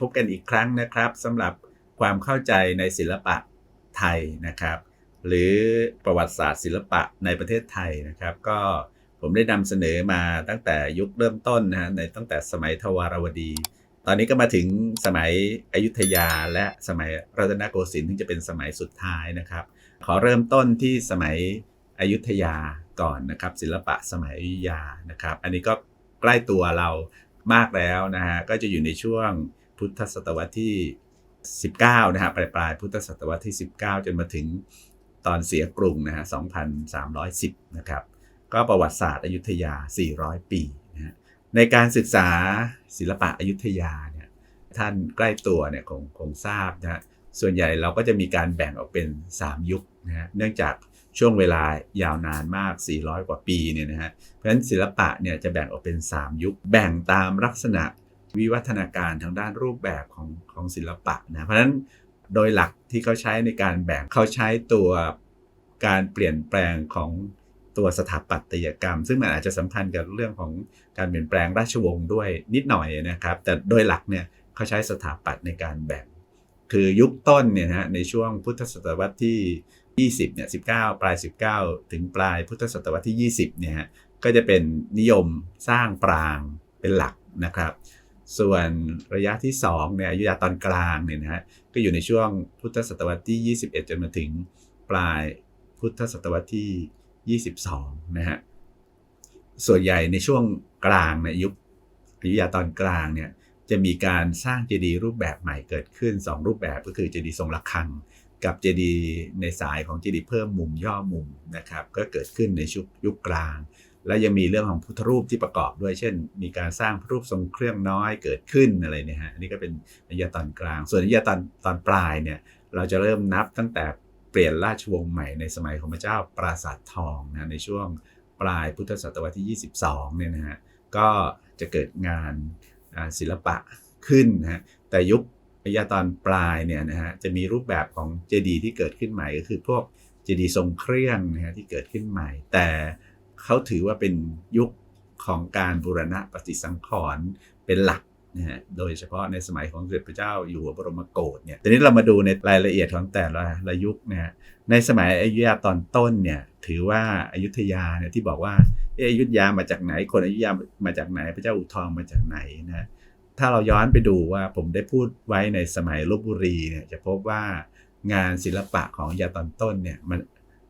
พบกันอีกครั้งนะครับสำหรับความเข้าใจในศิลปะไทยนะครับ หรือประวัติศาสตร์ศิลปะในประเทศไทยนะครับ ก็ผมได้นำเสนอมาตั้งแต่ยุคเริ่มต้นนะฮะในตั้งแต่สมัยทวารวดี ตอนนี้ก็มาถึงสมัยอยุธยาและสมัยรัตนโกสินทร์ที่จะเป็นสมัยสุดท้ายนะครับ ขอเริ่มต้นที่สมัยอยุธยาก่อนนะครับ ศิลปะสมัยอยุธยานะครับ อันนี้ก็ใกล้ตัวเรามากแล้วนะฮะก็จะอยู่ในช่วง พุทธศตวรรษที่ 19 นะฮะปลายปลายพุทธศตวรรษที่ 19 จนมาถึงตอนเสียกรุงนะฮะ 2,310 นะครับ ก็ประวัติศาสตร์อยุธยา 400 ปีนะฮะในการศึกษาศิลปะอยุธยาเนี่ยท่านใกล้ตัวเนี่ยคงคงทราบนะฮะส่วนใหญ่เราก็จะมีการแบ่งออกเป็น 3 ยุคนะฮะเนื่องจากช่วงเวลายาวนานมาก 400 กว่าปีเนี่ยนะฮะ เพราะฉะนั้นศิลปะเนี่ยจะแบ่งออกเป็น 3 ยุค แบ่งตามลักษณะ วิวัฒนาการทางด้านรูปแบบของของศิลปะนะเพราะฉะนั้นโดยหลักที่เขาใช้ในการแบ่งเขาใช้ตัวการเปลี่ยนแปลงของตัวสถาปัตยกรรม ซึ่งมันอาจจะสัมพันธ์กับเรื่องของการเปลี่ยนแปลงราชวงศ์ด้วยนิดหน่อยนะครับ แต่โดยหลักเนี่ยเขาใช้สถาปัตย์ในการแบ่ง คือยุคต้นเนี่ยนะในช่วงพุทธศตวรรษที่ 20เนี่ย19 ปลาย 19 ถึงปลายพุทธศตวรรษที่ 20เนี่ยฮะก็จะเป็นนิยมสร้างปรางเป็นหลักนะครับ ส่วนระยะที่2เนี่ยอยุธยาตอนกลางเนี่ยนะฮะก็อยู่ในช่วงพุทธศตวรรษที่ 21 จนมาถึงปลายพุทธศตวรรษที่ 22 นะฮะส่วนใหญ่ในช่วงกลางในยุคอยุธยาตอนกลางเนี่ยจะมีการสร้างเจดีย์รูปแบบใหม่เกิดขึ้น 2 รูปแบบก็คือเจดีย์ทรงระฆัง กับเจดีย์ในสายของเจดีย์เพิ่มมุมย่อมุมนะครับก็เกิดขึ้นในชุกยุคกลาง และยังมีเรื่องของพุทธรูปที่ประกอบด้วย เช่น มีการสร้างพระรูปทรงเครื่องน้อยเกิดขึ้นอะไรเนี่ยฮะอันนี้ก็เป็นอยุธยตอนกลาง ส่วนอยุธยตอนตอนปลายเนี่ยเราจะเริ่มนับตั้งแต่เปลี่ยนราชวงศ์ใหม่ในสมัยของพระเจ้าปราสาททองนะในช่วงปลายพุทธศตวรรษที่ 22เนี่ยนะฮะก็จะเกิดงานศิลปะขึ้นนะฮะแต่ยุคอยุธยตอนปลายเนี่ยนะฮะจะมีรูปแบบของเจดีย์ที่เกิดขึ้นใหม่ก็คือพวกเจดีย์ทรงเครื่องนะฮะที่เกิดขึ้นใหม่ แต่ เขาถือว่าเป็นยุคของการบูรณะปฏิสังขรณ์เป็นหลักนะฮะโดยเฉพาะในสมัยของสมเด็จพระเจ้าอยู่หัวบรมโกศเนี่ย ทีนี้เรามาดูในรายละเอียดของแต่ละละยุคนะฮะ ในสมัยอยุธยาตอนต้นเนี่ย ถือว่าอายุทยาเนี่ยที่บอกว่าอยุธยามาจากไหน คนอยุธยามาจากไหน พระเจ้าอุทองมาจากไหนนะ ถ้าเราย้อนไปดูว่าผมได้พูดไว้ในสมัยลบบุรีเนี่ยจะพบว่างานศิลปะของยาตอนต้นเนี่ยมัน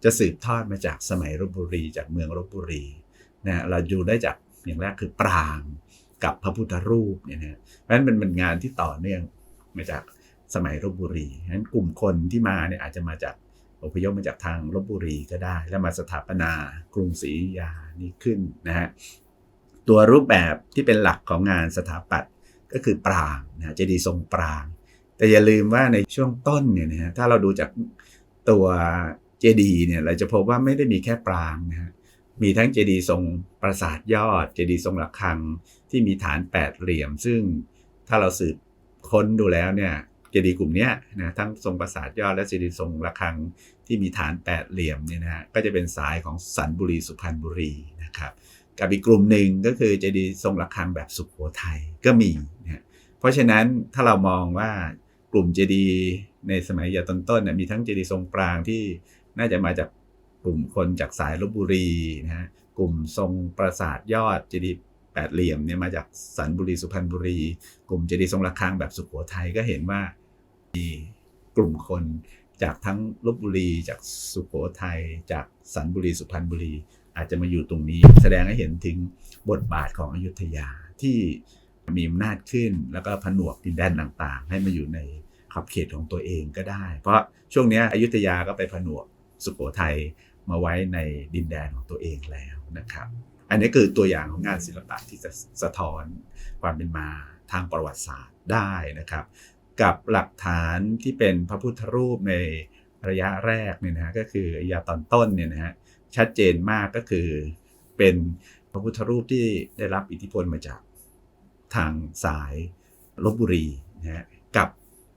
จะสืบทอดมาจากสมัยลบบุรี จากเมืองลบบุรีนะเราดูได้จากอย่างแรกคือปรางกับพระพุทธรูปเนี่ยนะเพราะฉะนั้นมันเป็นงานที่ต่อเนื่องมาจากสมัยลบบุรีฉะนั้นกลุ่มคนที่มาเนี่ยอาจจะมาจากอพยพมาจากทางลบบุรีก็ได้ แล้วมาสถาปนากรุงศรีอยุธยานี้ขึ้นนะฮะตัวรูปแบบที่เป็นหลักของงานสถาปัตย์ก็คือปรางนะเจดีย์ทรงปราง แต่อย่าลืมว่าในช่วงต้นเนี่ยนะฮะถ้าเราดูจากตัว เจดีย์เนี่ยเราจะพบว่าไม่ได้มีแค่ปรางนะฮะมีทั้งเจดีย์ทรงปราสาทยอด เจดีย์ทรงระฆังที่มีฐานแปดเหลี่ยม ซึ่งถ้าเราสืบค้นดูแล้วเนี่ยเจดีย์กลุ่มนี้นะทั้งทรงปราสาทยอดและเจดีย์ทรงระฆังที่มีฐานแปดเหลี่ยมเนี่ยนะฮะก็จะเป็นสายของสันบุรีสุพรรณบุรีนะครับกับอีกกลุ่มหนึ่งก็คือเจดีย์ทรงระฆังแบบสุขโขทัยก็มีนะเพราะฉะนั้นถ้าเรามองว่ากลุ่มเจดีย์ในสมัยยาต้นๆมีทั้งเจดีย์ทรงปรางที่ น่าจะมาจากกลุ่มคนจากสายลบบุรีนะฮะกลุ่มทรงปราสาทยอดเจดีย์แปดเหลี่ยมเนี่ยมาจากสันบุรีสุพรรณบุรี กลุ่มเจดีย์ทรงระฆังแบบสุขโขทัยก็เห็นว่ามีกลุ่มคนจากทั้งลบบุรีจากสุขโขทัยจากสันบุรีสุพรรณบุรี อาจจะมาอยู่ตรงนี้ แสดงให้เห็นถึงบทบาทของอยุธยาที่มีอำนาจขึ้น แล้วก็ผนวกดินแดนต่างๆ ให้มาอยู่ในขอบเขตของตัวเองก็ได้ เพราะช่วงนี้อยุธยาก็ไปผนวก สุขโขทัยมาไว้ในดินแดนของตัวเองแล้วนะครับ อันนี้คือตัวอย่างของงานศิลปะที่จะสะท้อนความเป็นมาทางประวัติศาสตร์ได้นะครับ กับหลักฐานที่เป็นพระพุทธรูปในระยะแรกเนี่ยนะฮะก็คืออยาตอนต้นเนี่ยนะฮะชัดเจนมากก็คือเป็นพระพุทธรูปที่ได้รับอิทธิพลมาจากทางสายลบบุรีนะฮะกับ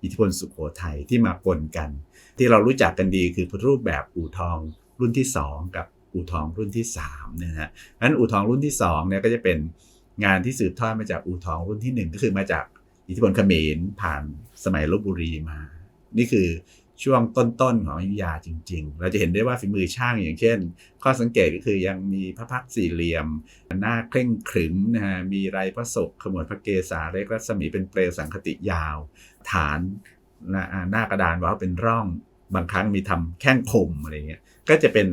อิทธิพลสุขโขทัยที่มาปนกัน ที่เรารู้จักกันดีคือพุทธรูปแบบอู่ทองรุ่นที่ 2 กับอู่ทองรุ่นที่3นะฮะนั้นอู่ทองรุ่นที่2เนี่ยก็จะเป็นงานที่สืบทอดมาจากอู่ทองรุ่นที่ 1 ก็คือมาจากอิทธิพลเขมรผ่านสมัยลบบุรีมา นี่คือช่วงต้นๆของอยุธยาจริง ๆ เราจะเห็นได้ว่าฝีมือช่างอย่างเช่น ข้อสังเกตก็คือยังมีพระพักตร์สี่เหลี่ยม หน้าเคร่งขรึมนะฮะมีไรพระศกขมวดพระเกศาเล็กรัศมีเป็นเปลวสังคติยาว ฐานหน้าหน้ากระดานว้าวเป็นร่องบางครั้งมีทำแข้งคมอะไรเงี้ยก็จะเป็น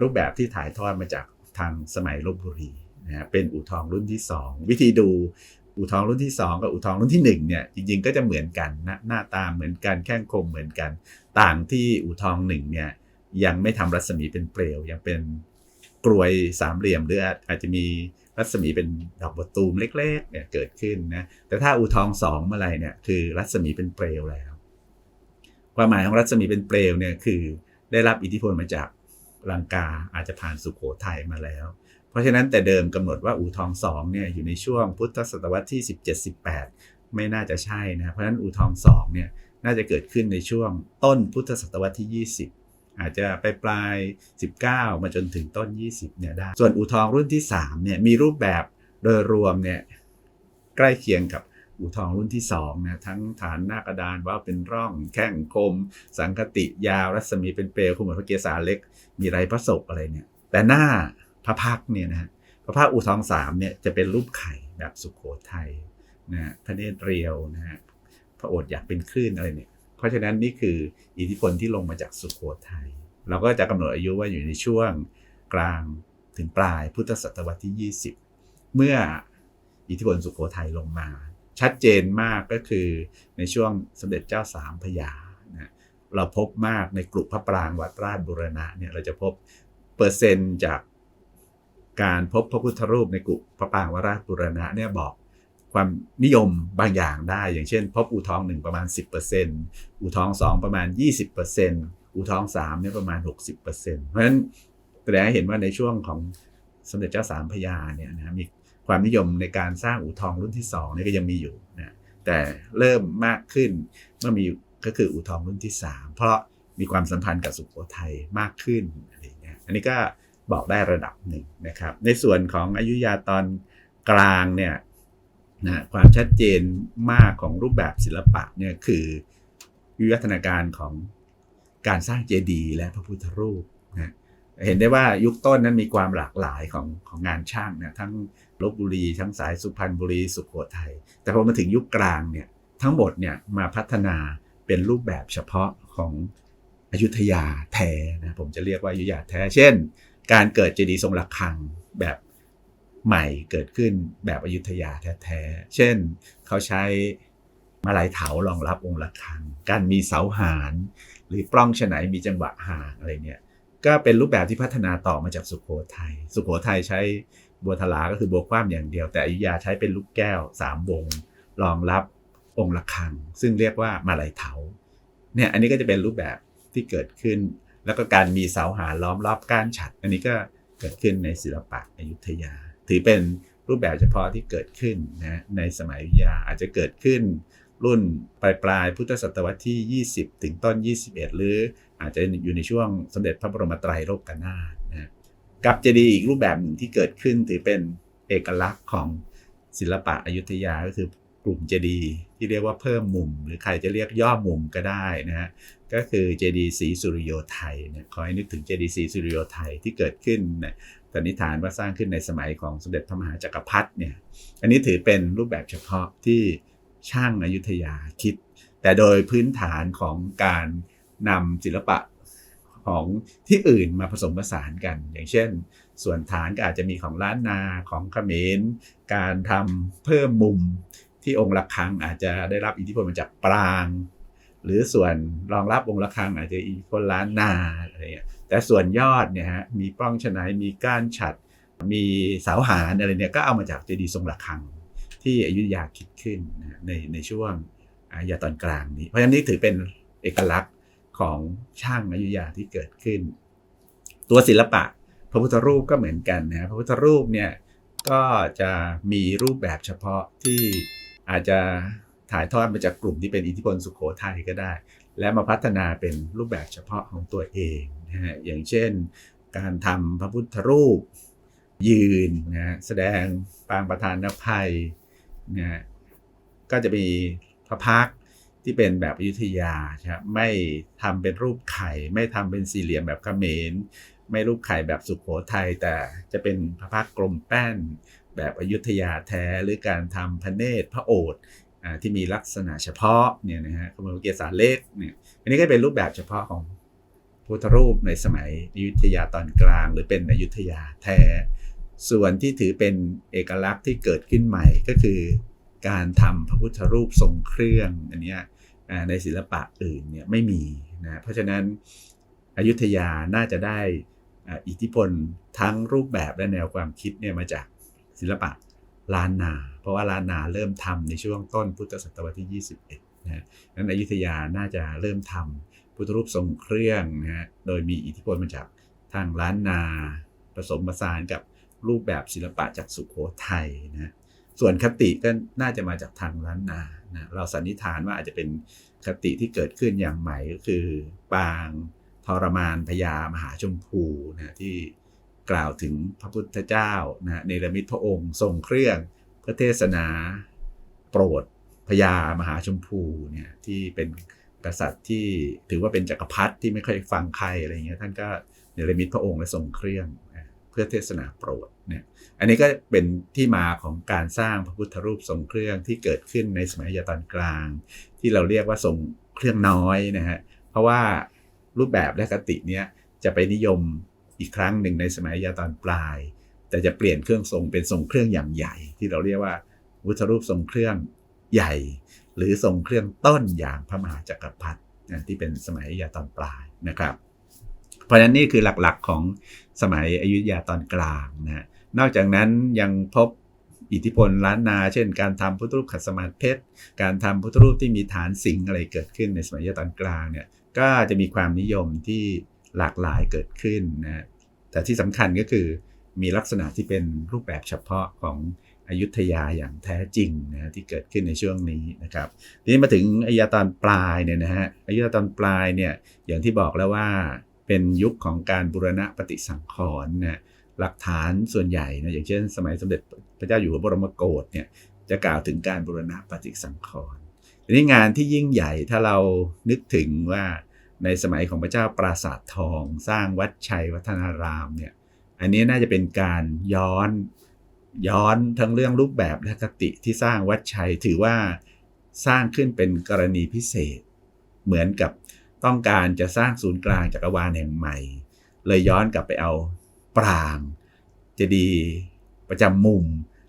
รูปแบบที่ถ่ายทอดมาจากทางสมัยลบบุรีนะฮะเป็นอู่ทองรุ่นที่ 2 วิธีดูอู่ทองรุ่นที่ 2 กับอู่ทองรุ่นที่1เนี่ยจริงๆก็จะเหมือนกันนะหน้าตาเหมือนกันแข้งคมเหมือนกัน ต่างที่อู่ทองหนึ่งเนี่ยยังไม่ทำรัศมีเป็นเปลวยังเป็น กลวยสามเหลี่ยมหรืออาจจะมีรัศมีเป็นดอกบัวตูมเล็กๆเนี่ยเกิดขึ้นนะแต่ถ้าอู่ทองสองเมื่อไรเนี่ยคือรัศมีเป็นเปลวแล้ว ความหมายของรัศมีเป็นเปลวเนี่ยคือได้รับอิทธิพลมาจากลังกาอาจจะผ่านสุขโขทัยมาแล้ว เพราะฉะนั้นแต่เดิมกำหนดว่าอู่ทองสองเนี่ยอยู่ในช่วงพุทธศตวรรษที่ 17-18 ไม่น่าจะใช่นะเพราะฉะนั้นอู่ทองสองเนี่ยน่าจะเกิดขึ้นในช่วงต้นพุทธศตวรรษที่ 20 อาจจะไปปลาย 19 มาจนถึงต้น 20เนี่ยได้ ส่วนอู่ทองรุ่นที่3เนี่ยมีรูปแบบโดยรวมเนี่ยใกล้เคียงกับอู่ทองรุ่นที่2นะทั้งฐานหน้ากระดานว่าเป็นร่องแข้งคม สังคติยาว รัศมีเป็นเปลวขมวดพระเกศาเล็ก มีไรพระศกอะไรเนี่ย แต่หน้าพระพักเนี่ยนะพระพักอู่ทองสามเนี่ยจะเป็นรูปไข่แบบสุขโขทัยนะพระเนตรเรียวนะฮะพระโอษฐ์อยากเป็นคลื่นอะไรเนี่ย เพราะฉะนั้นนี่คืออิทธิพลที่ลงมาจากสุขโขทัยเราก็จะกำหนดอายุว่าอยู่ในช่วงกลางถึงปลายพุทธศตวรรษที่ 20 เมื่ออิทธิพลสุขโขทัยลงมา ชัดเจนมากก็คือในช่วงสมเด็จเจ้าสามพยานะเราพบมากในกลุ่มพระปรางวัดราชบุรณะเนี่ยเราจะพบเปอร์เซ็นต์จากการพบพระพุทธรูปในกลุ่มพระปรางวัดราชบุรณะเนี่ยบอก ความนิยมบางอย่างได้ อย่างเช่น พบอูทองหนึ่งประมาณ 10%อูทองสองประมาณ 20%อูทองสามเนี่ยประมาณ 60%เพราะฉะนั้นแสดงให้เห็นว่าในช่วงของสมเด็จเจ้าสามพระยาเนี่ยนะมีความนิยมในการสร้างอูทองรุ่นที่2นี่ก็ยังมีอยู่นะแต่เริ่มมากขึ้นเมื่อมีก็คืออูทองรุ่นที่ 3 เพราะมีความสัมพันธ์กับสุโขทัยมากขึ้นอะไรเงี้ยอันนี้ก็บอกได้ระดับหนึ่งนะครับ ในส่วนของอายุยาตอนกลางเนี่ย นะความชัดเจนมากของรูปแบบศิลปะเนี่ยคือวิวัฒนาการของการสร้างเจดีย์และพระพุทธรูปนะเห็นได้ว่ายุคต้นนั้นมีความหลากหลายของของงานช่างนะทั้งลบบุรี ทั้งสายสุพรรณบุรีสุขโขทัยแต่พอมาถึงยุคกลางเนี่ยทั้งหมดเนี่ยมาพัฒนาเป็นรูปแบบเฉพาะของอยุธยาแท้นะผมจะเรียกว่าอยุธยาแท้ เช่น การเกิดเจดีย์ทรงระฆังแบบ ใหม่เกิดขึ้นแบบอยุธยาแท้ๆ เช่นเขาใช้มาลายเถารองรับองค์ระฆัง การมีเสาหารหรือปล้องฉนัยมีจังหวะห่างอะไรเนี่ยก็เป็นรูปแบบที่พัฒนาต่อมาจากสุโขทยัย สุโขทัยใช้บัวทลาก็คือบัวคว้ามอย่างเดียว แต่อยุธยาใช้เป็นลูกแก้วสามวงรองรับองค์ระฆัง ซึ่งเรียกว่ามาลายเถาเนี่ยอันนี้ก็จะเป็นรูปแบบที่เกิดขึ้น แล้วก็การมีเสาหารล้อมรอบก้านฉัด อันนี้ก็เกิดขึ้นในศิลปะอยุธยา ถือเป็นรูปแบบเฉพาะที่เกิดขึ้นนะในสมัยอยุธยาอาจจะเกิดขึ้นรุ่นปลายปลายพุทธศตวรรษที่ 20 ถึงต้น 21 หรืออาจจะอยู่ในช่วงสมเด็จพระบรมไตรโลกนาถนะกับเจดีย์อีกรูปแบบหนึ่งที่เกิดขึ้นถือเป็นเอกลักษณ์ของศิลปะอยุธยาก็คือกลุ่มเจดีย์ที่เรียกว่าเพิ่มมุม หรือใครจะเรียกย่อมุมก็ได้นะฮะก็คือเจดีย์ศรีสุริโยไทยเนี่ยขอให้นึกถึงเจดีย์ศรีสุริโยไทยที่เกิดขึ้น นะสันนิษฐานว่าสร้างขึ้นในสมัยของสมเด็จพระมหาจักรพรรดิเนี่ย อันนี้ถือเป็นรูปแบบเฉพาะที่ช่างอยุธยาคิด แต่โดยพื้นฐานของการนำศิลปะของที่อื่นมาผสมผสานกัน อย่างเช่น ส่วนฐานก็อาจจะมีของล้านนาของเขมร การทำเพิ่มมุมที่องค์ระฆังอาจจะได้รับอิทธิพลมาจากปราง หรือส่วนรองรับองค์ระฆังอาจจะอิทธิพลล้านนาอะไรเงี้ย แต่ส่วนยอดเนี่ยฮะมีป้องฉนัยมีก้านฉัด มีเสาหารอะไรเนี่ยก็เอามาจากเจดีย์ทรงระฆัง ที่อยุธยาคิดขึ้นในในช่วงอายาตอนกลางนี้ เพราะฉะนั้นนี่ถือเป็นเอกลักษณ์ของช่างอยุธยาที่เกิดขึ้น ตัวศิลปะพระพุทธรูปก็เหมือนกันนะพระพุทธรูปเนี่ยก็จะมีรูปแบบเฉพาะที่อาจจะถ่ายทอดมาจากกลุ่มที่เป็นอิทธิพลสุขโขทัยก็ได้ และมาพัฒนาเป็นรูปแบบเฉพาะของตัวเอง นะฮะอย่างเช่น การทำพระพุทธรูปยืนนะแสดงปางประธานภัยนะก็จะมีพระพักที่เป็นแบบอยุธยาครับไม่ทำเป็นรูปไข่ ไม่ทำเป็นสี่เหลี่ยมแบบเขมร ไม่รูปไข่แบบสุขโขทัยแต่จะเป็นพระพักกลมแป้น แบบอยุธยาแท้หรือการทำพระเนตรพระโอษฐ์ที่มีลักษณะเฉพาะเนี่ยนะฮะขบวนเกศาเล็กเนี่ยอันนี้ก็เป็นรูปแบบเฉพาะของ พุทธรูปในสมัยอยุธยาตอนกลาง หรือเป็นอยุธยาแท้ ส่วนที่ถือเป็นเอกลักษณ์ที่เกิดขึ้นใหม่ก็คือ การทำพระพุทธรูปทรงเครื่องอันนี้ในศิลปะอื่นเนี่ยไม่มีนะเพราะฉะนั้นอยุธยาน่าจะได้อิทธิพลทั้งรูปแบบและแนวความคิดเนี่ยมาจากศิลปะล้านนา เพราะว่าล้านนาเริ่มทำในช่วงต้นพุทธศตวรรษที่ 21นะนั้นอยุธยาน่าจะเริ่มทำ พุทธรูปทรงเครื่องนะฮะโดยมีอิทธิพลมาจากทางล้านนา ผสมผสานกับรูปแบบศิลปะจากสุโขทัยนะส่วนคติก็น่าจะมาจากทางล้านนานะเราสันนิษฐานว่าอาจจะเป็นคติที่เกิดขึ้นอย่างใหม่ก็คือ ปางทรมานพญามหาชมพูนะที่กล่าวถึงพระพุทธเจ้านะเนรมิตพระองค์ทรงเครื่องพื่อเทศนา โปรดพญามหาชมพูเนี่ยที่เป็น กษัตริย์ที่ถือว่าเป็นจักรพรรดิที่ไม่ค่อยฟังใครอะไรเงี้ยท่านก็เนรมิตพระองค์และทรงเครื่องเพื่อเทศนาโปรดเนี่ยอันนี้ก็เป็นที่มาของการสร้างพระพุทธรูปทรงเครื่องที่เกิดขึ้นในสมัยยุธยาตอนกลาง ที่เราเรียกว่าทรงเครื่องน้อยนะฮะเพราะว่ารูปแบบและคติเนี้ยจะไปนิยมอีกครั้งหนึ่งในสมัยยุธยาตอนปลาย แต่จะเปลี่ยนเครื่องทรงเป็นทรงเครื่องอย่างใหญ่ ที่เราเรียกว่าพุทธรูปทรงเครื่องใหญ่ หรือทรงเครื่องต้นอย่างพระมหาจักรพรรดิที่เป็นสมัยอยุธยาตอนปลายนะครับ เพราะฉะนั้นนี่คือหลักๆของสมัยอยุธยาตอนกลางนะนอกจากนั้นยังพบอิทธิพลล้านนา เช่น การทำพุทธรูปขัดสมาธิเพชร การทำพุทธรูปที่มีฐานสิงอะไรเกิดขึ้นในสมัยยุธยาตอนกลางเนี่ยก็จะมีความนิยมที่หลากหลายเกิดขึ้นนะแต่ที่สำคัญก็คือมีลักษณะที่เป็นรูปแบบเฉพาะของ อยุธยาอย่างแท้จริงนะที่เกิดขึ้นในช่วงนี้นะครับทีนี้มาถึงอยุธยาตอนปลายเนี่ยนะฮะอยุธยาตอนปลายเนี่ยอย่างที่บอกแล้วว่าเป็นยุคของการบูรณะปฏิสังขรณ์นะหลักฐานส่วนใหญ่นะอย่างเช่น สมัยสมเด็จพระเจ้าอยู่หัวบรมโกศเนี่ยจะกล่าวถึงการบูรณะปฏิสังขรณ์ทีนี้งานที่ยิ่งใหญ่ถ้าเรานึกถึงว่าในสมัยของพระเจ้าปราสาททอง สร้างวัดชัยวัฒนารามเนี่ยอันนี้น่าจะเป็นการย้อน ย้อนทั้งเรื่องรูปแบบและคติที่สร้างวัดชัยถือว่าสร้างขึ้นเป็นกรณีพิเศษ เหมือนกับต้องการจะสร้างศูนย์กลางจักรวาลแห่งใหม่ เลยย้อนกลับไปเอาปรางเจดีประจำมุม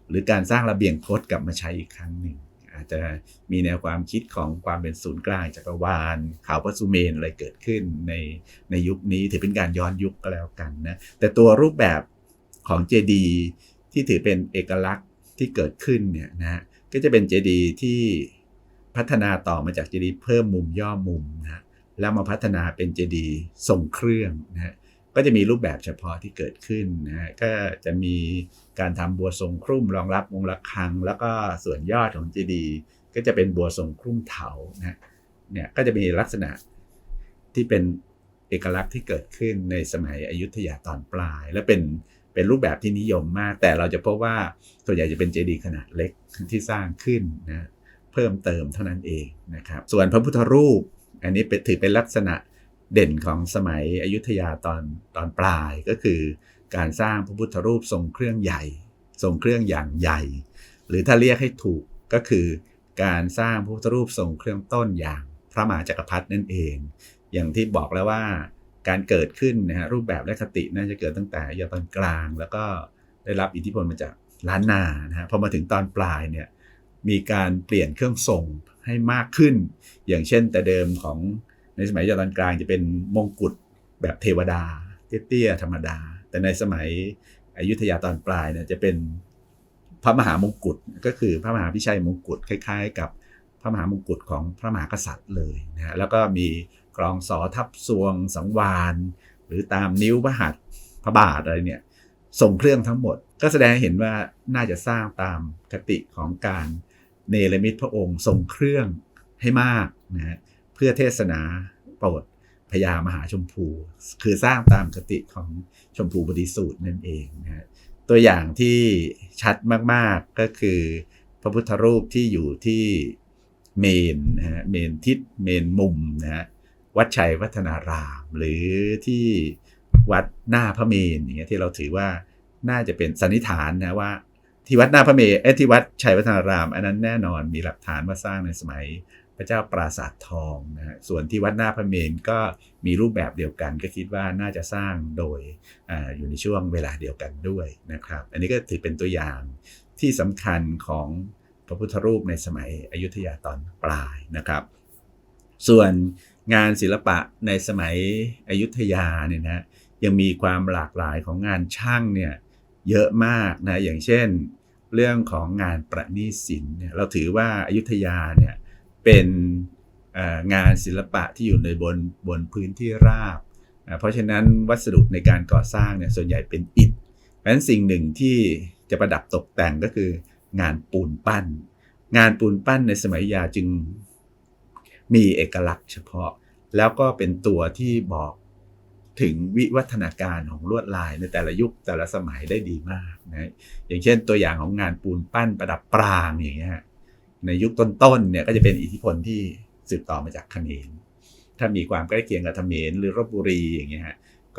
หรือการสร้างระเบียงคดกลับมาใช้อีกครั้งหนึ่ง อาจจะมีแนวความคิดของความเป็นศูนย์กลางจักรวาลข่าวพระสุเมนอะไรเกิดขึ้นในในยุคนี้ถือเป็นการย้อนยุคก็แล้วกันนะแต่ตัวรูปแบบของเจดีย์ ที่ถือเป็นเอกลักษณ์ที่เกิดขึ้นเนี่ยนะฮะก็จะเป็นเจดีย์ที่พัฒนาต่อมาจากเจดีย์เพิ่มมุมย่อมุมนะฮะแล้วมาพัฒนาเป็นเจดีย์ทรงเครื่องนะฮะก็จะมีรูปแบบเฉพาะที่เกิดขึ้นนะฮะก็จะมีการทำบัวทรงครุ่มรองรับวงระฆัง แล้วก็ส่วนยอดของเจดีย์ก็จะเป็นบัวทรงครุ่มเถานะเนี่ยก็จะมีลักษณะที่เป็นเอกลักษณ์ที่เกิดขึ้นในสมัยอยุธยาตอนปลาย และเป็น เป็นรูปแบบที่นิยมมาก แต่เราจะพบว่าส่วนใหญ่จะเป็นเจดีย์ขนาดเล็กที่สร้างขึ้นนะเพิ่มเติมเท่านั้นเองนะครับ ส่วนพระพุทธรูป อันนี้เป็นถือเป็นลักษณะเด่นของสมัยอยุธยาตอนตอนปลายก็คือ การสร้างพระพุทธรูปทรงเครื่องใหญ่ ทรงเครื่องอย่างใหญ่ หรือถ้าเรียกให้ถูกก็คือ การสร้างพระพุทธรูปทรงเครื่องต้นอย่างพระมหาจักรพรรดินั่นเอง อย่างที่บอกแล้วว่า การเกิดขึ้นนะฮะรูปแบบและคติน่าจะเกิดตั้งแต่ยุธยาตอนกลาง แล้วก็ได้รับอิทธิพลมาจากล้านนานะฮะพอมาถึงตอนปลายเนี่ยมีการเปลี่ยนเครื่องทรงให้มากขึ้น อย่างเช่นแต่เดิมของในสมัยยุธยาตอนกลางจะเป็นมงกุฎแบบเทวดาเตี้ยๆธรรมดา แต่ในสมัยอยุธยาตอนปลายเนี่ยจะเป็นพระมหามงกุฎก็คือพระมหาพิชัยมงกุฎคล้าย ๆ กับ พระมหามงกุฎของพระมหากษัตริย์เลยนะฮะแล้วก็มีกรองสอทับซวงสังวานหรือตามนิ้วพระหัตถ์พระบาทอะไรเนี่ยส่งเครื่องทั้งหมด ก็แสดงเห็นว่าน่าจะสร้างตามคติของการเนรมิตพระองค์ทรงเครื่องให้มากนะฮะเพื่อเทศนาโปรดพญามหาชมพู คือสร้างตามคติของชมพูบริสูตรนั่นเองนะฮะตัวอย่างที่ชัดมาก ๆก็คือพระพุทธรูปที่อยู่ที่ เมนนะฮะเมนทิศเมนมุมนะฮะวัดชัยวัฒนาราม หรือที่วัดหน้าพระเมนอย่างเงี้ยที่เราถือว่าน่าจะเป็นสันนิษฐานนะว่าที่วัดหน้าพระเมรุเอที่วัดชัยวัฒนาราม อันนั้นแน่นอนมีหลักฐานว่าสร้างในสมัยพระเจ้าปราสาททองนะฮะส่วนที่วัดหน้าพระเมรุก็มีรูปแบบเดียวกัน ก็คิดว่าน่าจะสร้างโดยออยู่ในช่วงเวลาเดียวกันด้วยนะครับ อันนี้ก็ถือเป็นตัวอย่างที่สำคัญของ พระพุทธรูปในสมัยอยุธยาตอนปลายนะครับ ส่วนงานศิลปะในสมัยอยุธยาเนี่ยนะยังมีความหลากหลายของงานช่างเนี่ยเยอะมากนะอย่างเช่น เรื่องของงานประณีตศิลป์เนี่ยเราถือว่าอายุทยาเนี่ยเป็นงานศิลปะที่อยู่ในบนบนพื้นที่ราบ เพราะฉะนั้นวัสดุในการก่อสร้างเนี่ยส่วนใหญ่เป็นอิฐเพราะฉะนั้นสิ่งหนึ่งที่จะประดับตกแต่งก็คือ งานปูนปั้น งานปูนปั้นในสมัยยาจึงมีเอกลักษณ์เฉพาะ แล้วก็เป็นตัวที่บอกถึงวิวัฒนาการของลวดลายในแต่ละยุคแต่ละสมัยได้ดีมากนะอย่างเช่นตัวอย่างของงานปูนปั้นประดับปรางอย่างเงี้ยในยุคต้นๆเนี่ยก็จะเป็นอิทธิพลที่สืบต่อมาจากเขมรถ้ามีความใกล้เคียงกับเขมรหรือรบบุรีอย่างเงี้ย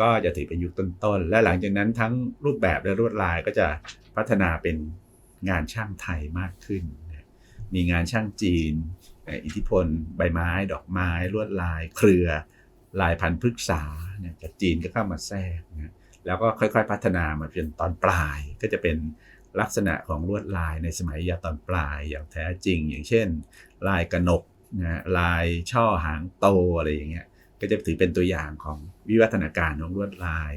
ก็จะถือเป็นยุคต้นๆ และหลังจากนั้นทั้งรูปแบบและลวดลายก็จะพัฒนาเป็น งานช่างไทยมากขึ้น มีงานช่างจีน อิทธิพล ใบไม้ ดอกไม้ ลวดลาย เครือ ลายพันธุ์พฤกษาเนี่ยจากจีนก็เข้ามาแทรกนะแล้วก็ค่อยๆ พัฒนามาเป็นตอนปลายก็จะเป็นลักษณะของลวดลายในสมัยยาตอนปลายอย่างแท้จริง อย่างเช่น ลายกระหนกนะลายช่อหางโตอะไรอย่างเงี้ยก็จะถือเป็นตัวอย่างของวิวัฒนาการของลวดลาย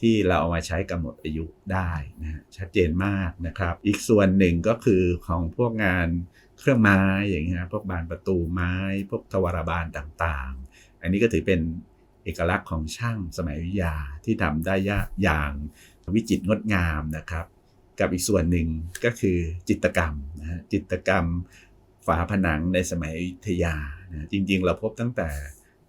ที่เราเอามาใช้กำหนดอายุได้นะชัดเจนมากนะครับ อีกส่วนหนึ่งก็คือของพวกงานเครื่องไม้อย่างเงี้ยพวกบานประตูไม้ พวกทวารบานต่างอันนี้ก็ถือเป็นเอกลักษณ์ของช่างสมัยวิทยาที่ทำได้ยากอย่างวิจิตรงดงามนะครับ กับอีกส่วนหนึ่งก็คือจิตกรรมนะจิตกรรมฝาผนังในสมัยวิทยานะจริงๆ เราพบตั้งแต่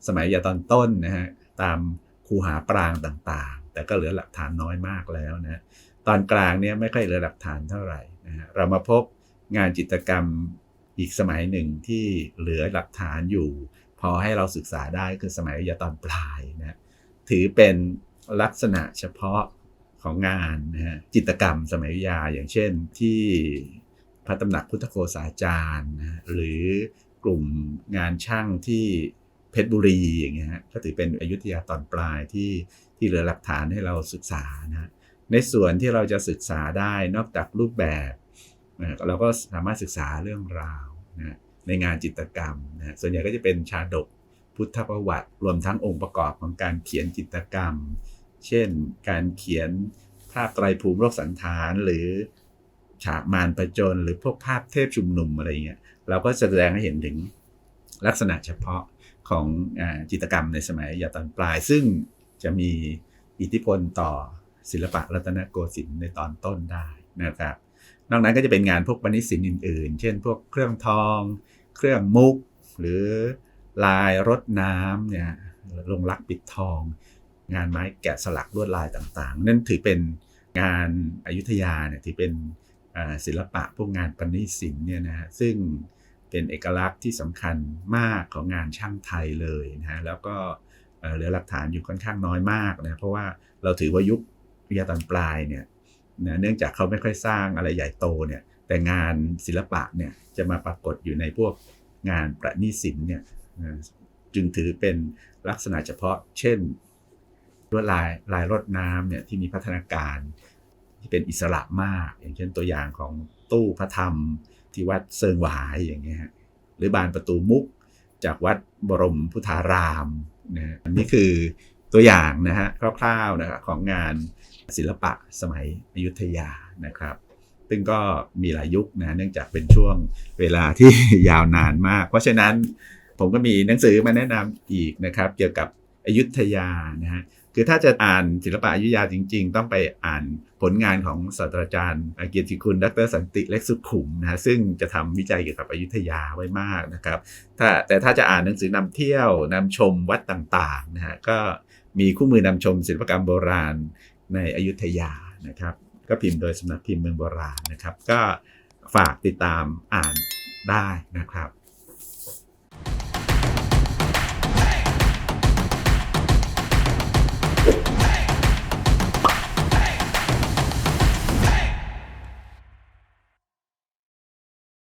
สมัยยาตอนต้นนะฮะตามคูหาปรางต่าง แต่ก็เหลือหลักฐานน้อยมากแล้วนะตอนกลางเนี่ยไม่ค่อยเหลือหลักฐานเท่าไหร่นะฮะเรามาพบงานจิตรกรรมอีกสมัยหนึ่งที่เหลือหลักฐานอยู่ พอให้เราศึกษาได้คือสมัยวิยาตอนปลายนะถือเป็นลักษณะเฉพาะของงานนะฮะจิตรกรรมสมัยวิยาอย่างเช่นที่พระตำหนักพุทธโฆษาจารย์นะหรือกลุ่มงานช่างที่ เพชรบุรีอย่างเงี้ยก็ถือเป็นอยุธยาตอนปลายที่ที่เหลือหลักฐานให้เราศึกษานะในส่วนที่เราจะศึกษาได้นอกจากรูปแบบเราก็สามารถศึกษาเรื่องราวนะในงานจิตรกรรมนะส่วนใหญ่ก็จะเป็นชาดกพุทธประวัติ รวมทั้งองค์ประกอบของการเขียนจิตรกรรม เช่น การเขียนภาพไตรภูมิโลกสันฐานหรือฉากมารประจนหรือพวกภาพเทพชุมนุมอะไรเงี้ยเราก็แสดงให้เห็นถึงลักษณะเฉพาะ ของอจิตกรรมในสมัยยาตอนปลาย ซึ่งจะมีอิทธิพลต่อศิลปะรัตนโกสินทร์ในตอนต้นได้นะครับ นอกนั้นก็จะเป็นงานพวกปณิสินอื่นๆ เช่นพวกเครื่องทอง เครื่องมุก หรือลายรถน้ำเนี่ยลงลักปิดทอง งานไม้แกะสลักลวดลายต่างๆ นั่นถือเป็นงานอายุทยาเนี่ยที่เป็นศิลปะพวกงานปณิสินเนี่ยนะฮะซึ่ง เป็นเอกลักษณ์ที่สำคัญมากของงานช่างไทยเลยนะฮะแล้วก็เหลือหลักฐานอยู่ค่อนข้างน้อยมากนะเพราะว่าเราถือว่ายุควิทยาตอนปลายเนี่ยนะเนื่องจากเขาไม่ค่อยสร้างอะไรใหญ่โตเนี่ยแต่งานศิลปะเนี่ยจะมาปรากฏอยู่ในพวกงานประณีศิลป์เนี่ยจึงถือเป็นลักษณะเฉพาะ เช่นลวดลายลายรถน้ำเนี่ยที่มีพัฒนาการที่เป็นอิสระมาก อย่างเช่นตัวอย่างของตู้พระธรรม ที่วัดเซิงหวายอย่างเงี้ยหรือบานประตูมุก จากวัดบรมพุทธารามนะอันนี้คือตัวอย่างนะฮะคร่าวๆนะครับของงานศิลปะสมัยอยุธยานะครับ ซึ่งก็มีหลายยุคนะเนื่องจากเป็นช่วงเวลาที่ยาวนานมาก เพราะฉะนั้นผมก็มีหนังสือมาแนะนำอีกนะครับ เกี่ยวกับอยุธยานะฮะ คือถ้าจะอ่านศิลปะอยุธยาจริง ๆ ต้องไปอ่านผลงานของศาสตราจารย์เกียรติคุณ ดรสันติเล็กสุขุมนะซึ่งจะทำวิจัยเกี่ยวกับอยุธยาไว้มากนะครับถ้าแต่ถ้าจะอ่านหนังสือนำเที่ยวนำชมวัดต่างๆนะฮะก็มีคู่มือนำชมศิลปกรรมโบราณในอยุธยานะครับ ก็พิมพ์โดยสำนักพิมพ์เมืองโบราณนะครับ ก็ฝากติดตามอ่านได้นะครับ